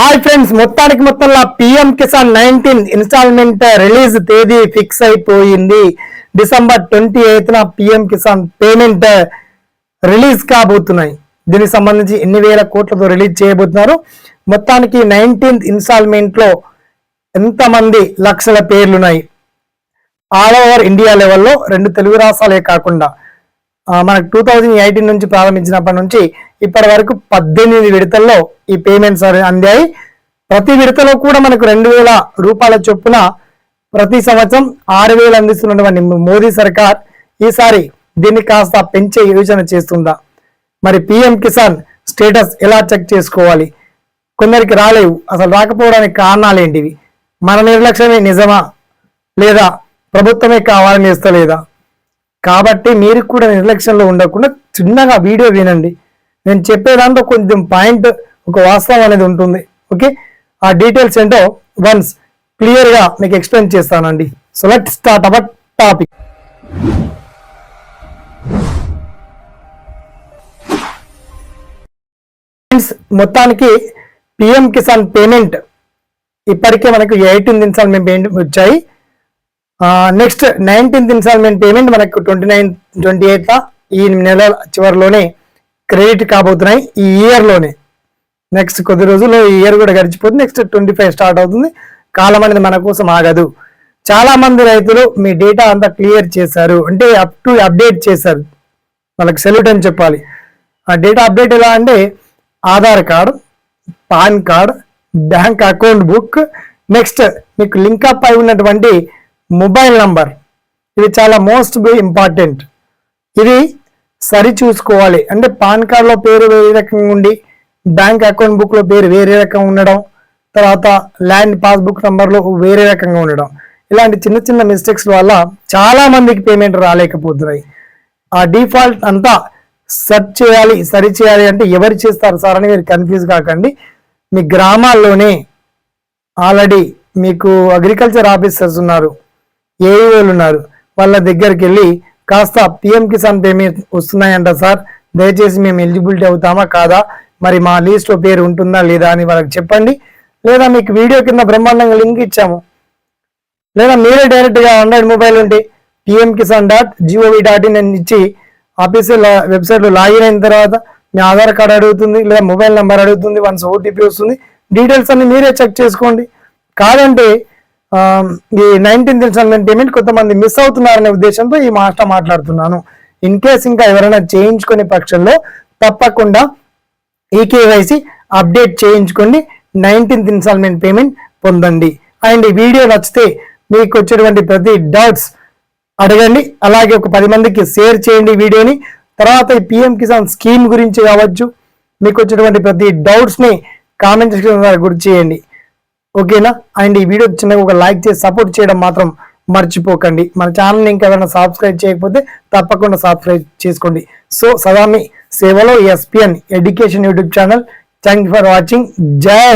Hi friends మొత్తానికి మొత్తంలో PM Kisan nineteen instalment release తేదీ ఫిక్స్ అయిపోయింది. డిసెంబర్ ట్వంటీ ఎయిత్ న పిఎం కిసాన్ పేమెంట్ రిలీజ్ కాబోతున్నాయి. దీనికి సంబంధించి ఎన్ని వేల కోట్లతో రిలీజ్ చేయబోతున్నారు? మొత్తానికి నైన్టీన్త్ ఇన్స్టాల్మెంట్లో ఎంతమంది లక్షల పేర్లున్నాయి? ఆల్ ఓవర్ ఇండియా లెవెల్లో రెండు తెలుగు రాష్ట్రాలే కాకుండా మనకు టూ థౌజండ్ ఎయిటీన్ నుంచి ప్రారంభించినప్పటి నుంచి ఇప్పటి వరకు పద్దెనిమిది విడతల్లో ఈ పేమెంట్స్ అందాయి. ప్రతి విడతలో కూడా మనకు రెండు వేల రూపాయల చొప్పున ప్రతి సంవత్సరం ఆరు వేలు అందిస్తున్నటువంటి మోదీ సర్కార్ ఈసారి దీన్ని కాస్త పెంచే యోచన చేస్తుందా? మరి పిఎం కిసాన్ స్టేటస్ ఎలా చెక్ చేసుకోవాలి? కొందరికి రాలేవు. అసలు రాకపోవడానికి కారణాలు ఏంటివి? మన నిర్లక్ష్యమే నిజమా లేదా ప్రభుత్వమే కావాలని ఇస్తలేదా కాబట్టి మీరు కూడా నిర్లక్ష్యంలో ఉండకుండా చిన్నగా వీడియో వినండి. నేను చెప్పే దాంట్లో కొంచెం పాయింట్ ఒక వాస్తవం అనేది ఉంటుంది. ఓకే? ఆ డీటెయిల్స్ ఏంటో వన్స్ క్లియర్గా మీకు ఎక్స్ప్లెయిన్ చేస్తానండి. So let start our topic మొత్తానికి పిఎం కిసాన్ పేమెంట్ ఇప్పటికే మనకు ఎయిటీన్ ఇన్స్టాల్మెంట్ పేమెంట్ వచ్చాయి. నెక్స్ట్ నైన్టీన్త్ ఇన్స్టాల్మెంట్ పేమెంట్ మనకు ట్వంటీ నైన్ ట్వంటీ ఎయిత్ ఈ నెల చివరిలోనే క్రెడిట్ కాబోతున్నాయి ఈ ఇయర్లోనే నెక్స్ట్ కొద్ది రోజుల్లో ఈ ఇయర్ కూడా గడిచిపోతుంది. నెక్స్ట్ ట్వంటీ ఫైవ్ స్టార్ట్ అవుతుంది. కాలం అనేది మన కోసం ఆగదు. చాలా మంది రైతులు మీ డేటా అంతా క్లియర్ చేశారు. అంటే అప్ టు అప్డేట్ చేశారు. వాళ్ళకి సెల్యూట్ అని చెప్పాలి. ఆ డేటా అప్డేట్ ఎలా అంటే Aadhaar card PAN card bank account book. Next మీకు లింక్ అప్ అయి ఉన్నటువంటి మొబైల్ నంబర్. ఇది చాలా మోస్ట్ ఇంపార్టెంట్. ఇది సరి చూసుకోవాలి. అంటే పాన్ కార్డ్లో పేరు వేరే రకంగా ఉండి బ్యాంక్ అకౌంట్ బుక్లో పేరు వేరే రకంగా ఉండడం తర్వాత ల్యాండ్ పాస్బుక్ నంబర్లో వేరే రకంగా ఉండడం. ఇలాంటి చిన్న చిన్న మిస్టేక్స్ వల్ల చాలా మందికి పేమెంట్ రాలేకపోతున్నాయి. ఆ డిఫాల్ట్ అంతా సెర్చ్ చేయాలి సరి చేయాలి అంటే ఎవరు చేస్తారు సార్ అని మీరు కన్ఫ్యూజ్ కాకండి. మీ గ్రామాల్లోనే ఆల్రెడీ మీకు అగ్రికల్చర్ ఆఫీసర్స్ ఉన్నారు. ఏఈఓలు ఉన్నారు వాళ్ళ దగ్గరికి వెళ్ళి కాస్త పిఎం కిసాన్ పేమెంట్ వస్తున్నాయంట సార్. దయచేసి మేము ఎలిజిబిలిటీ అవుతామా కాదా? మరి మా లిస్ట్లో పేరు ఉంటుందా లేదా అని వాళ్ళకి చెప్పండి. లేదా మీకు వీడియో కింద బ్రహ్మాండంగా లింక్ ఇచ్చాము. లేదా మీరే డైరెక్ట్గా ఆండ్రాయిడ్ మొబైల్ ఉంటే PM Kisan dot G O V dot in అని ఇచ్చి ఆఫీషియల్ వెబ్సైట్లో లాగిన్ అయిన తర్వాత మీ ఆధార్ కార్డ్ అడుగుతుంది లేదా మొబైల్ నెంబర్ అడుగుతుంది. వన్స్ ఓటీపీ వస్తుంది. డీటెయిల్స్ అన్ని మీరే చెక్ చేసుకోండి. కాదంటే ఈ నైన్టీన్త్ ఇన్స్టాల్మెంట్ పేమెంట్ కొంతమంది మిస్ అవుతున్నారనే ఉద్దేశంతో ఈ మాస్టర్ మాట్లాడుతున్నాను. ఇన్ కేస్ ఇంకా ఎవరైనా చేయించుకునే పక్షంలో తప్పకుండా ఈ కేవైసీ అప్డేట్ చేయించుకోండి నైన్టీన్త్ ఇన్స్టాల్మెంట్ పేమెంట్ పొందండి. అండ్ ఈ వీడియో నచ్చితే మీకు వచ్చేటువంటి ప్రతి డౌట్స్ అడగండి. అలాగే ఒక పది మందికి షేర్ చేయండి వీడియోని. తర్వాత ఈ పిఎం కిసాన్ స్కీమ్ గురించి కావచ్చు మీకు వచ్చేటువంటి ప్రతి డౌట్స్ని కామెంట్ సెక్షన్ ద్వారా గుర్తు చేయండి. ఓకేనా? అండ్ ఈ వీడియో చిన్నగా ఒక లైక్ చేసి సపోర్ట్ చేయడం మాత్రం మర్చిపోకండి. మన ఛానల్ని ఇంకెవరైనా సబ్స్క్రైబ్ చేయకపోతే తప్పకుండా సబ్స్క్రైబ్ చేసుకోండి. సో సదామి సేవలో SPN education YouTube channel. Thank you for watching జై